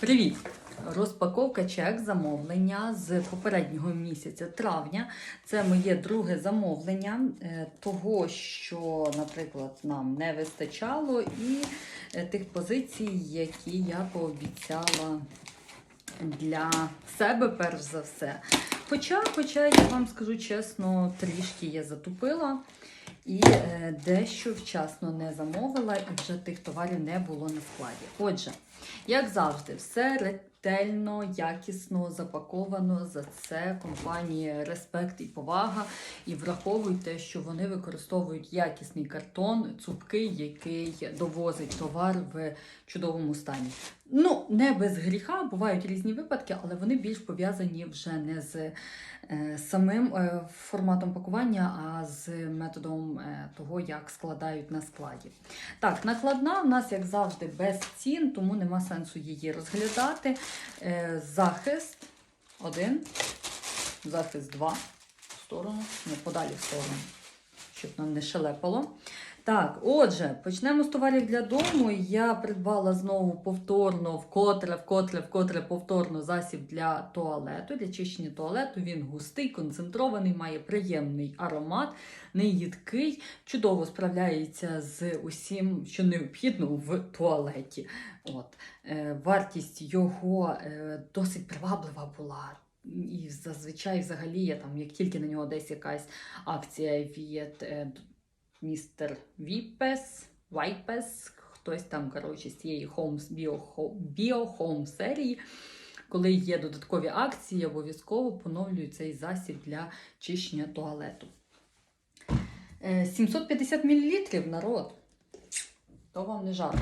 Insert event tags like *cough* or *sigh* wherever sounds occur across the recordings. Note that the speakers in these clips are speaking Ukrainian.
Привіт! Розпаковка чек замовлення з попереднього місяця травня. Це моє друге замовлення е, того, що, наприклад, нам не вистачало, і е, тих позицій, які я пообіцяла для себе, перш за все. Хоча, хоча я вам скажу чесно, трішки я затупила. І е, дещо вчасно не замовила, і вже тих товарів не було на складі. Отже, як завжди, все ретельно, якісно запаковано. За це компанії респект і повага. І враховуйте, що вони використовують якісний картон, цупкий, який довозить товар в чудовому стані. Ну, не без гріха, бувають різні випадки, але вони більш пов'язані вже не з е, самим е, форматом пакування, а з методом е, того, як складають на складі. Так, накладна в нас, як завжди, без цін, тому нема сенсу її розглядати. Захист один, захист два в сторону, не подалі в сторону, щоб нам не шелепало. Так, отже, почнемо з товарів для дому. Я придбала знову повторно, вкотре, вкотре, вкотре повторно засіб для туалету, для чищення туалету. Він густий, концентрований, має приємний аромат, не їдкий, чудово справляється з усім, що необхідно в туалеті. От. Е, вартість його е, досить приваблива була. І зазвичай, взагалі, я там, як тільки на нього десь якась акція від містер Віпес, Вайпес, хтось там, коротше, з цієї Home серії. Коли є додаткові акції, обов'язково поновлюю цей засіб для чищення туалету. Е, 750 мл народ. То вам не жарко.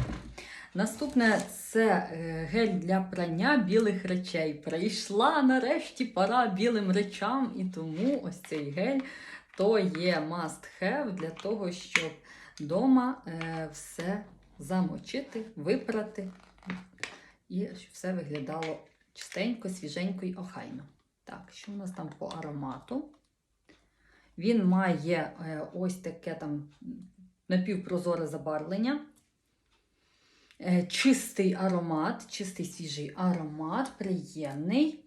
Наступне це е, гель для прання білих речей. Прийшла нарешті пора білим речам, і тому ось цей гель то є must have для того, щоб вдома е, все замочити, випрати і щоб все виглядало чистенько, свіженько і охайно. Так, що у нас там по аромату? Він має е, ось таке там напівпрозоре забарвлення. Е, Чистий аромат, чистий свіжий аромат, приємний,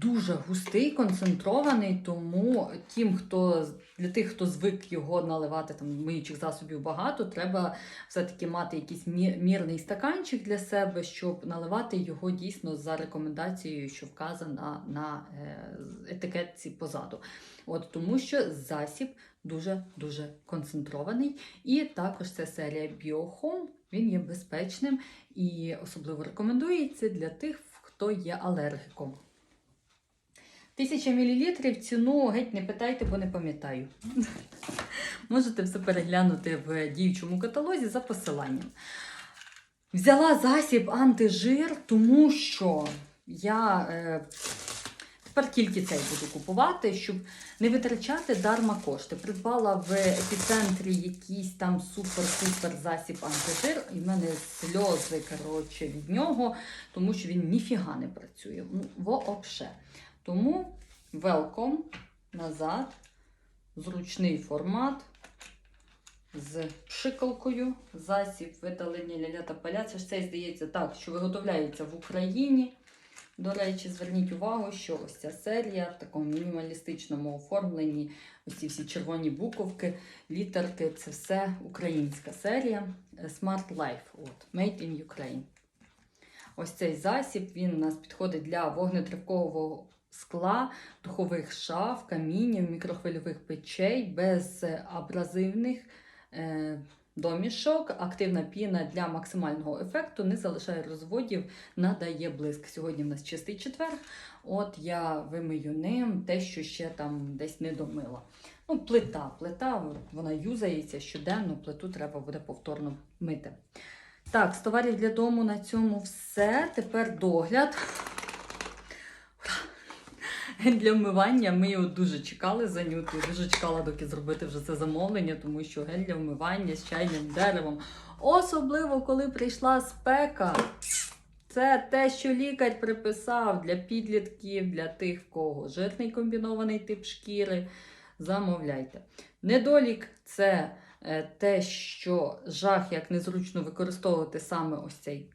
дуже густий, концентрований, тому тим, хто, для тих, хто звик його наливати, там миючих засобів багато, треба все-таки мати якийсь мі- мірний стаканчик для себе, щоб наливати його дійсно за рекомендацією, що вказана на е, етикетці позаду. От, тому що засіб дуже-дуже концентрований. І також це серія BioHome. Він є безпечним і особливо рекомендується для тих, хто є алергіком. 1000 мл ціну геть не питайте, бо не пам'ятаю. Можете все переглянути в діючому каталозі за посиланням. Взяла засіб антижир, тому що я е, тепер тільки цей буду купувати, щоб не витрачати дарма кошти. Придбала в епіцентрі якийсь там супер-супер засіб антижир, і в мене сльози коротше, від нього, тому що він ніфіга не працює. Ну, вообще. Тому welcome назад, зручний формат. З пшикалкою, засіб видалення ляля та поля. Це здається так, що виготовляється в Україні. До речі, зверніть увагу, що ось ця серія в такому мінімалістичному оформленні, ось ці всі червоні буковки, літерки це все українська серія Smart Life. От, Made in Ukraine. Ось цей засіб він у нас підходить для вогнетривкового скла, духових шаф, камінів, мікрохвильових печей, без абразивних е, домішок. Активна піна для максимального ефекту, не залишає розводів, надає блиск. Сьогодні в нас чистий четвер. От я вимию ним те, що ще там десь не домила. Ну, плита, плита, вона юзається щоденно, плиту треба буде повторно мити. Так, з товарів для дому на цьому все. Тепер догляд. *laughs* Для вмивання ми його дуже чекали за нютою, дуже чекала, доки зробити вже це замовлення, тому що гель для вмивання з чайним деревом. Особливо, коли прийшла спека. Це те, що лікар приписав для підлітків, для тих, в кого жирний комбінований тип шкіри. Замовляйте. Недолік це е, те, що жах, як незручно використовувати саме ось цей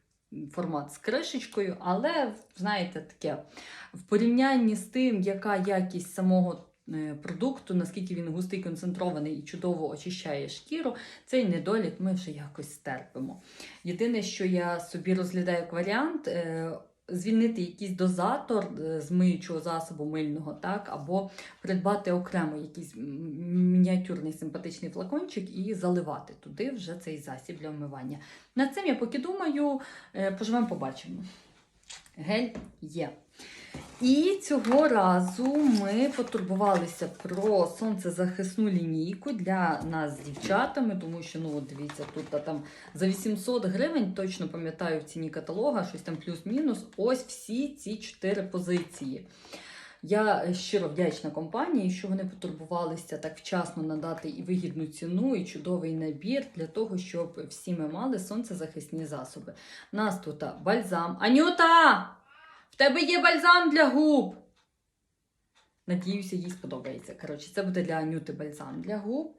формат з кришечкою, але, знаєте, таке в порівнянні з тим, яка якість самого е, продукту, наскільки він густий, концентрований і чудово очищає шкіру, цей недолік ми вже якось стерпимо. Єдине, що я собі розглядаю як варіант. Звільнити якийсь дозатор е, з миючого засобу мильного, так, або придбати окремо якийсь мініатюрний симпатичний флакончик і заливати туди вже цей засіб для вмивання. Над цим я поки думаю, е, поживемо, побачимо. Гель є. І цього разу ми потурбувалися про сонцезахисну лінійку для нас з дівчатами, тому що, ну, от дивіться, тут а, там за 800 гривень, точно пам'ятаю в ціні каталога, щось там плюс-мінус. Ось всі ці чотири позиції. Я щиро вдячна компанії, що вони потурбувалися так вчасно надати і вигідну ціну, і чудовий набір для того, щоб всі ми мали сонцезахисні засоби. Нас тут бальзам. Анюта! Тебе є бальзам для губ. Надіюся, їй сподобається. Коротше, це буде для Анюти бальзам для губ.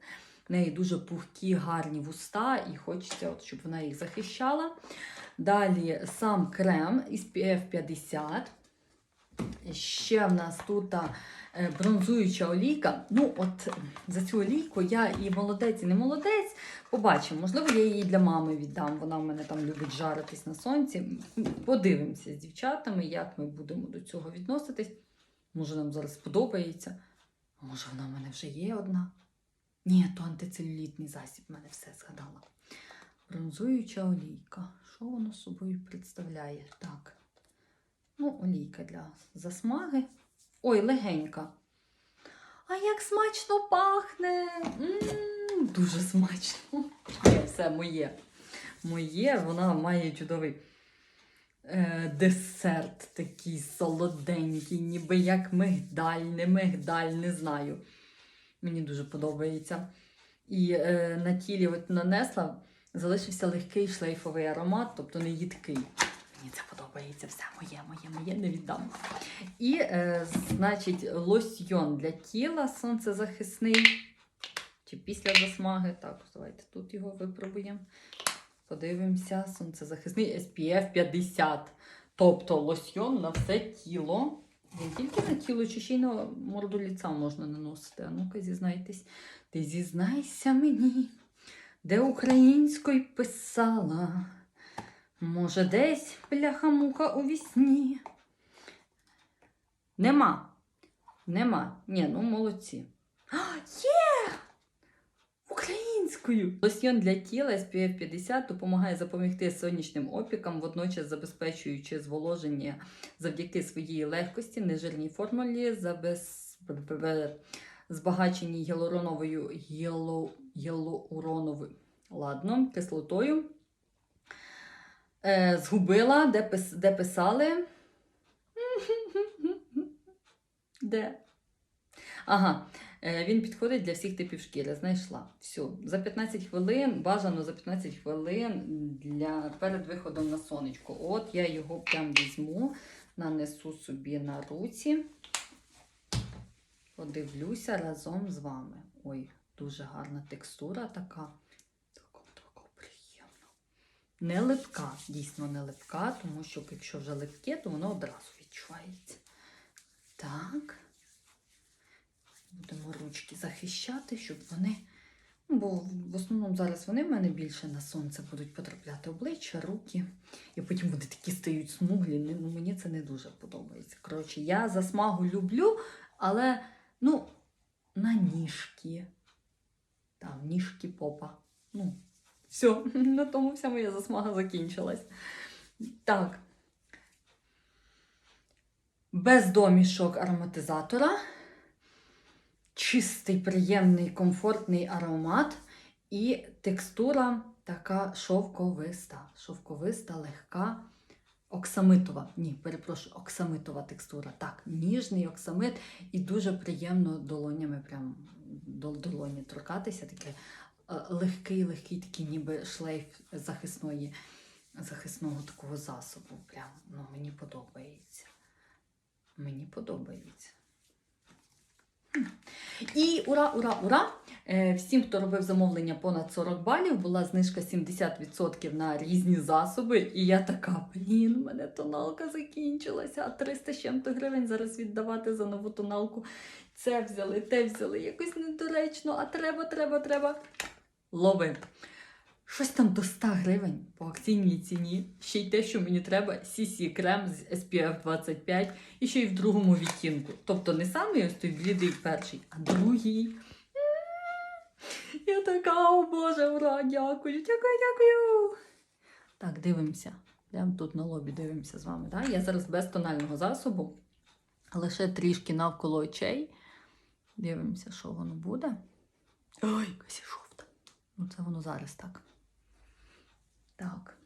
В неї дуже пухкі, гарні вуста, і хочеться, от, щоб вона їх захищала. Далі сам крем із PF 50. Ще в нас тут е, бронзуюча олійка. Ну, от за цю олійку я і молодець, і не молодець. Побачимо. Можливо, я її для мами віддам. Вона в мене там любить жаритись на сонці. Подивимося з дівчатами, як ми будемо до цього відноситись. Може, нам зараз сподобається. А може, вона в мене вже є одна. Ні, то антицелюлітний засіб, в мене все згадала. Бронзуюча олійка. Що воно собою представляє? Так. Ну, олійка для засмаги. Ой, легенька. А як смачно пахне! м дуже смачно. Ні, все моє. Моє, вона має чудовий е, десерт такий солоденький, ніби як мигдаль, не мигдаль, не знаю. Мені дуже подобається. І е, на тілі от нанесла, залишився легкий шлейфовий аромат, тобто не їдкий. Мені це подобається, все моє, моє, моє, не віддам. І, е, значить, лосьйон для тіла сонцезахисний. Чи після засмаги. Так, давайте тут його випробуємо. Подивимося, сонцезахисний SPF 50. Тобто лосьйон на все тіло. Не тільки на тіло, чи ще й на морду ліца можна наносити. А ну-ка, зізнайтесь. Ти зізнайся мені, де українською писала. Може, десь бляха-муха у вісні. Нема. Нема. Ні, ну молодці. А, є! Українською! Лосьйон для тіла SPF 50 допомагає запобігти сонячним опікам, водночас забезпечуючи зволоження завдяки своїй легкості, нежирній формулі, забез... збагаченій гіалуроновою гіалу... гіалуроновою ладно, кислотою. Е, згубила, де, пис... де писали. Де? Ага, е, він підходить для всіх типів шкіри. Знайшла. Все. За 15 хвилин, бажано за 15 хвилин для, перед виходом на сонечко. От я його прям візьму, нанесу собі на руці. Подивлюся разом з вами. Ой, дуже гарна текстура така. Не липка, дійсно не липка, тому що якщо вже липке, то воно одразу відчувається. Так. Будемо ручки захищати, щоб вони. Ну, бо в основному зараз вони в мене більше на сонце будуть потрапляти обличчя, руки. І потім вони такі стають смуглі. Ну, мені це не дуже подобається. Коротше, я засмагу люблю, але ну, на ніжки. Там, ніжки попа. Все, *laughs* на тому вся моя засмага закінчилась. Так. Без домішок ароматизатора. Чистий, приємний, комфортний аромат і текстура така шовковиста. Шовковиста, легка, оксамитова. Ні, перепрошую, оксамитова текстура. Так, ніжний оксамит і дуже приємно долонями, прям до долоні торкатися. Таке легкий, легкий, такий ніби шлейф захисної, захисного такого засобу. Прям ну, мені подобається. Мені подобається. І ура, ура, ура! Е, Всім, хто робив замовлення понад 40 балів, була знижка 70% на різні засоби. І я така, блін, у мене тоналка закінчилася, а 300 чим-то гривень зараз віддавати за нову тоналку. Це взяли, те взяли, якось недоречно, а треба, треба, треба. Лови. Щось там до 100 гривень по акційній ціні. Ще й те, що мені треба, CC крем з SPF 25 і ще й в другому відтінку. Тобто не самий ось той блідий перший, а другий. Я така, о Боже, ура, дякую, дякую, дякую. Так, дивимося. Йдемо тут на лобі, дивимося з вами. Так? Я зараз без тонального засобу, лише трішки навколо очей. Дивимося, що воно буде. Ой, якась. Ну, це воно зараз так. Так.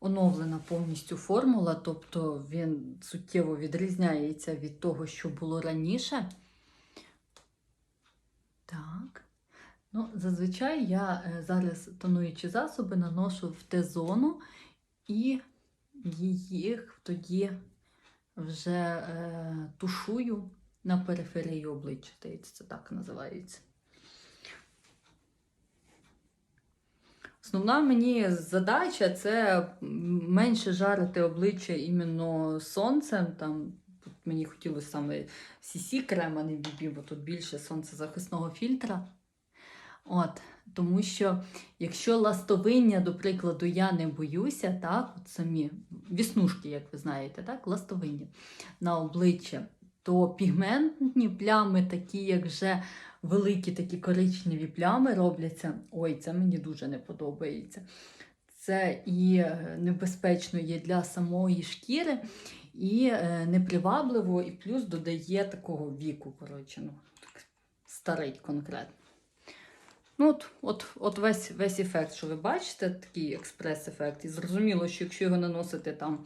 Оновлена повністю формула, тобто він суттєво відрізняється від того, що було раніше. Так. Ну, зазвичай я е, зараз тонуючі засоби наношу в Т-зону і їх тоді вже е, тушую на периферії обличчя. Це так називається. Основна мені задача це менше жарити обличчя іменно сонцем. Там, тут мені хотілося саме CC крем, а не BB, бо тут більше сонцезахисного фільтра. От, тому що якщо ластовиння, до прикладу, я не боюся, так, от самі віснушки, як ви знаєте, так, ластовиння на обличчя, то пігментні плями, такі як вже великі такі коричневі плями робляться. Ой, це мені дуже не подобається. Це і е, небезпечно є для самої шкіри, і е, непривабливо, і плюс додає такого віку, коротше, ну, так, старий конкретно. Ну, от, от, от весь, весь ефект, що ви бачите, такий експрес-ефект. І зрозуміло, що якщо його наносити там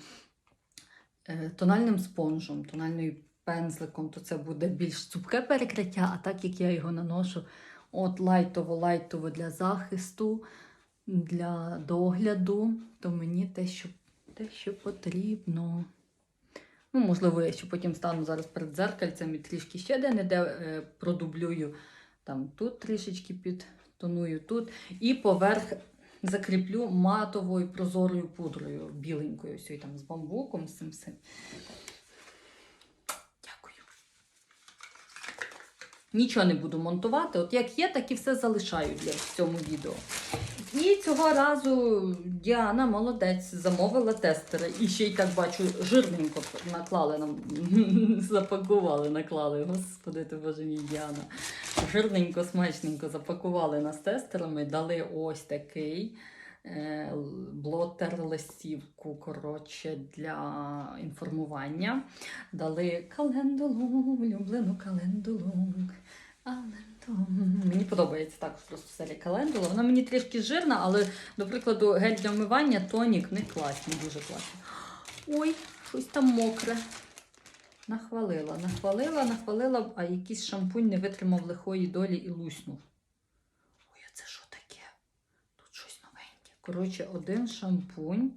е, тональним спонжем, тональною пензликом, то це буде більш цупке перекриття, а так як я його наношу от лайтово-лайтово для захисту, для догляду, то мені те, що, те, що потрібно. Ну, можливо, я ще потім стану зараз перед дзеркальцем і трішки ще де-не-де е, продублюю. Там тут трішечки підтоную тут. І поверх закріплю матовою прозорою пудрою, біленькою, ось там з бамбуком, з цим всім. Нічого не буду монтувати. От як є, так і все залишаю для в цьому відео. І цього разу Діана молодець замовила тестери. І ще й так бачу, жирненько наклали нам, *laughs* запакували, наклали. Господи, ти боже мій Діана. Жирненько, смачненько запакували нас тестерами, дали ось такий блотер листівку коротше, для інформування. Дали календулу, улюблену календулу. Мені подобається також просто серія календула. Вона мені трішки жирна, але, до прикладу, гель для вмивання, тонік не класні, дуже класні. Ой, щось там мокре. Нахвалила, нахвалила, нахвалила, а якийсь шампунь не витримав лихої долі і луснув. Ой, а це що таке? Тут щось новеньке. Коротше, один шампунь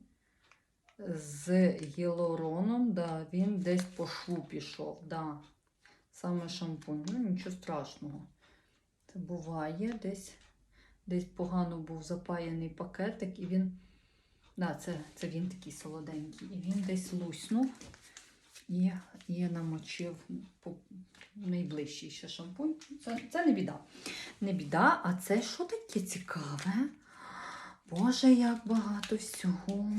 з гіалуроном, да, він десь по шву пішов. Да. Саме шампунь. Ну, нічого страшного. Це буває десь. Десь погано був запаяний пакетик, і він. Да, це, це він такий солоденький. І він десь луснув. І, і намочив по найближчий ще шампунь. Це, це не біда. Не біда, а це що таке цікаве? Боже, як багато всього.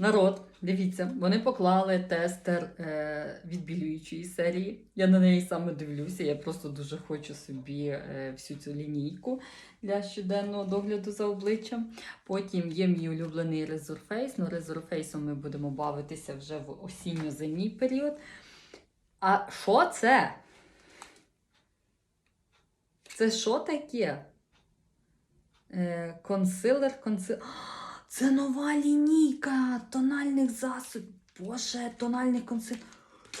Народ, дивіться, вони поклали тестер е, відбілюючої серії. Я на неї саме дивлюся. Я просто дуже хочу собі е, всю цю лінійку для щоденного догляду за обличчям. Потім є мій улюблений Resurface. Ну, Resurface ми будемо бавитися вже в осінньо-зимній період. А що це? Це що таке? Е, консилер, консилер. *gasps* Це нова лінійка тональних засобів. Боже, тональний консилер.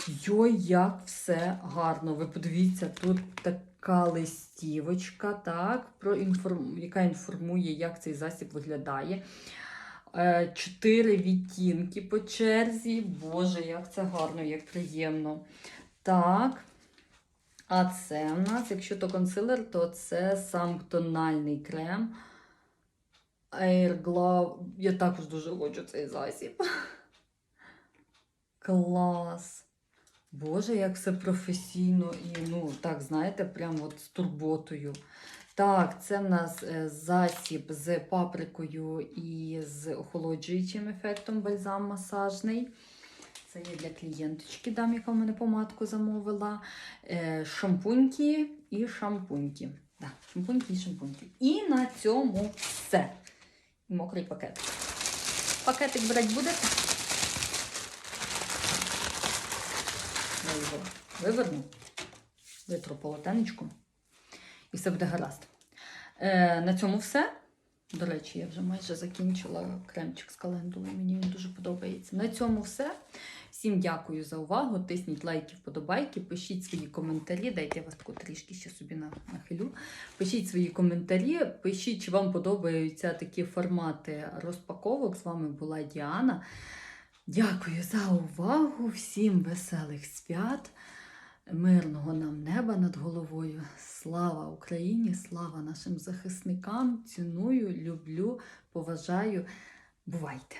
Йой, як все гарно. Ви подивіться, тут така листівочка, так, про інформ... яка інформує, як цей засіб виглядає. е, чотири відтінки по черзі. Боже, як це гарно, як приємно. Так. А це в нас, якщо то консилер, то це сам тональний крем. Air Glow. Я також дуже хочу цей засіб. *laughs* Клас. Боже, як все професійно і, ну, так, знаєте, прям от з турботою. Так, це в нас е, засіб з паприкою і з охолоджуючим ефектом бальзам масажний. Це є для клієнточки, дам, яка в мене помадку замовила. Е, шампуньки і шампуньки. Да, шампуньки і шампуньки. І на цьому все. Мокрий пакет. Пакетик брати будете? Я його виверну, витру полотенечку і все буде гаразд. Е, на цьому все. До речі, я вже майже закінчила кремчик з календулою, мені він дуже подобається. На цьому все. Всім дякую за увагу. Тисніть лайки, вподобайки, пишіть свої коментарі. Дайте я вас таку трішки ще собі нахилю. Пишіть свої коментарі, пишіть, чи вам подобаються такі формати розпаковок. З вами була Діана. Дякую за увагу. Всім веселих свят, мирного нам неба над головою. Слава Україні! Слава нашим захисникам! Ціную, люблю, поважаю. Бувайте!